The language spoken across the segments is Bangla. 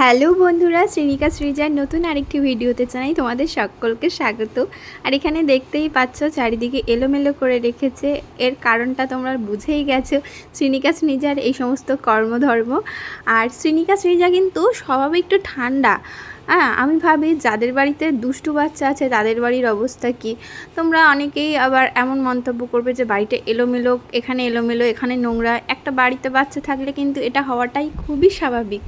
হ্যালো বন্ধুরা, শ্রীনিকা সৃজার নতুন আরেকটি ভিডিওতে জানাই তোমাদের সকলকে স্বাগত। আর এখানে দেখতেই পাচ্ছ, চারিদিকে এলোমেলো করে রেখেছে। এর কারণটা তোমরা বুঝেই গেছো, শ্রীনিকা সৃজার এই সমস্ত কর্মধর্ম। আর শ্রীনিকা সৃজা কিন্তু স্বভাবে একটু ঠান্ডা। হ্যাঁ আমি ভাবি যাদের বাড়িতে দুষ্টু বাচ্চা আছে, তাদের বাড়ির অবস্থা কি? তোমরা অনেকেই আবার এমন মন্তব্য করবে যে, বাড়িটা এলোমেলো, এখানে এলোমেলো, এখানে নোংরা। একটা বাড়িতে বাচ্চা থাকলে কিন্তু এটা হওয়াটাই খুবই স্বাভাবিক।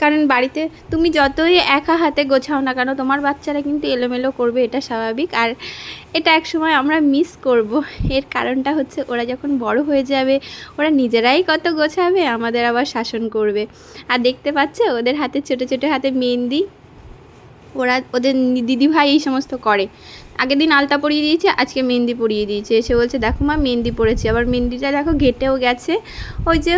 কারণ বাড়িতে তুমি যতই একা হাতে গোছাও না কেন, তোমার বাচ্চারা কিন্তু এলোমেলো করবে, এটা স্বাভাবিক। আর এটা এক সময় আমরা মিস করব। এর কারণটা হচ্ছে ওরা যখন বড় হয়ে যাবে, ওরা নিজেরাই কত গোছাবে, আমাদের আবার শাসন করবে। আর দেখতে পাচ্ছে, ওদের হাতে ছোটো ছোটো হাতে মেহেন্দি, ওরা ওদের দিদি ভাই এই সমস্ত করে। আগের দিন আলতা পরিয়ে দিয়েছে, আজকে মেহেন্দি পরিয়ে দিয়েছে। এসে বলছে, দেখো মা, মেহেন্দি পড়েছি আবার মেহেন্দিটা দেখো ঘেটেও গেছে। ওই যে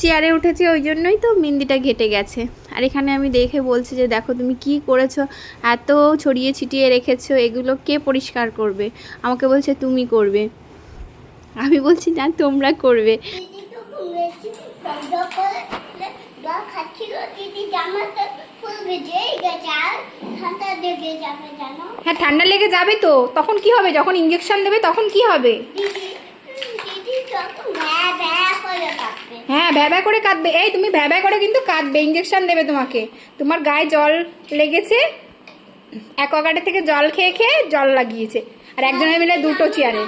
চেয়ারে উঠেছে ওই জন্যই তো মেহেন্দিটা ঘেটে গেছে। আর এখানে আমি দেখে বলছি যে দেখো তুমি কি করেছ? এত ছড়িয়ে ছিটিয়ে রেখেছো এগুলো কে পরিষ্কার করবে? আমাকে বলছে তুমি করবে। আমি বলছি না তোমরা করবে। হ্যাঁ ঠান্ডা লেগে যাবে তো। তখন কি হবে? যখন ইঞ্জেকশন দেবে তখন কি হবে? হ্যাঁ ভ্যাবা করে কাঁদবে। এই তুমি ভ্যাবা করে কিন্তু কাঁদবে ইঞ্জেকশন দেবে তোমাকে। তোমার গায়ে জল লেগেছে অ্যাকোয়াগার্ডের থেকে জল খেয়ে খেয়ে জল লাগিয়েছে। আর একজনের মিলে দুটো চেয়ারে।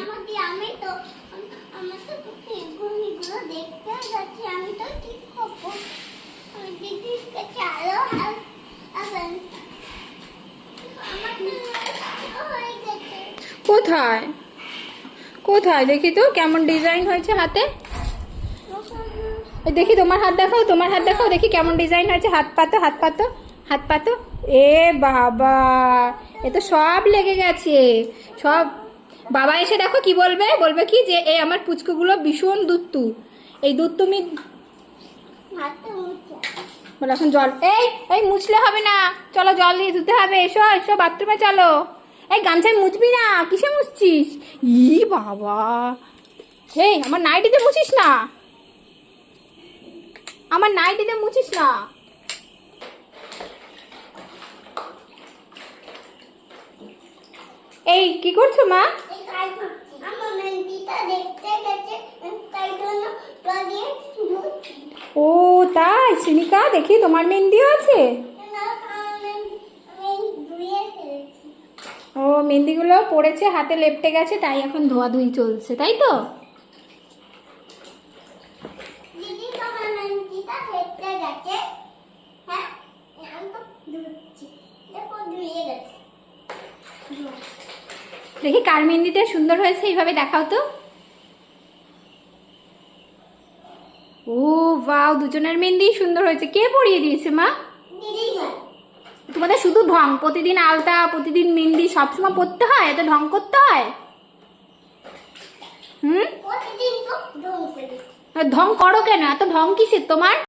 কোথায়? কোথায়? দেখি তো কেমন ডিজাইন হয়েছে হাতে? দেখি তোমার হাত দেখাও, তোমার হাত দেখাও, দেখি কেমন ডিজাইন হয়েছে হাত পাতো হাত পাতো হাত পাতো। এ বাবা, এ তো সব লেগে গেছে। সব, বাবা এসে দেখো কি বলবে? বলবে কি যে এই আমার পুচকুগুলো ভীষণ দুত্তু। এই দুধ তুমি এখন জল এই এই, মুছলে হবে না। চলো জল দিয়ে ধুতে হবে। এসো এসো, বাথরুমে চলো। এই গামছায় মুছবি না। কিসে মুছছিস? ই বাবা। এই আমার নাইটিতে মুছিস না? আমার নাইটিতে মুছিস না। এই, কি করছ মা। ও, তাই? সিনিকা, দেখি তোমার মেহেন্দিও আছে ও, মেহেন্দিগুলো পড়েছে, হাতে লেপটে গেছে, তাই এখন ধোয়াধুয়ি চলছে, তাই তো দিদি তো আমার মেহেন্দিটা দেখতে গেছে। হ্যাঁ, এখন তো ধুচ্ছি। দেখো, ধুয়ে গেছে। দেখি কার মেহেন্দিটা সুন্দর হয়েছে এইভাবে দেখাও তো। ও বাও দুজনের মেহেন্দি সুন্দর হয়েছে। কে পরিয়ে দিয়েছে মা? তোমাদের শুধু ঢং প্রতিদিন আলতা প্রতিদিন মেহেন্দি সবসময় পরতে হয়? এত ঢং করতে হয়? হুম? ঢং করো কেন? এত ঢং কিসের তোমার?